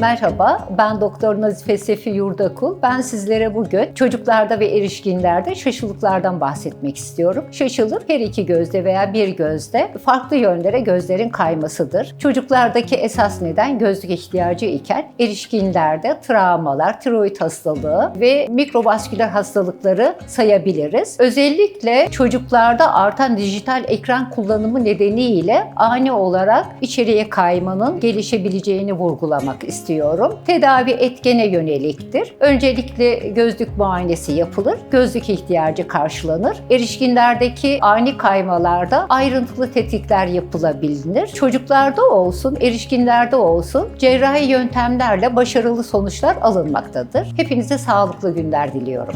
Merhaba, ben Doktor Nazife Sefi Yurdakul. Ben sizlere bugün çocuklarda ve erişkinlerde şaşılıklardan bahsetmek istiyorum. Şaşılık her iki gözde veya bir gözde farklı yönlere gözlerin kaymasıdır. Çocuklardaki esas neden gözlük ihtiyacı iken erişkinlerde travmalar, tiroid hastalığı ve mikrovasküler hastalıkları sayabiliriz. Özellikle çocuklarda artan dijital ekran kullanımı nedeniyle ani olarak içeriye kaymanın gelişebileceğini vurgulamak istiyorum. Tedavi etkene yöneliktir. Öncelikle gözlük muayenesi yapılır, gözlük ihtiyacı karşılanır. Erişkinlerdeki ani kaymalarda ayrıntılı tetkikler yapılabilir. Çocuklarda olsun, erişkinlerde olsun cerrahi yöntemlerle başarılı sonuçlar alınmaktadır. Hepinize sağlıklı günler diliyorum.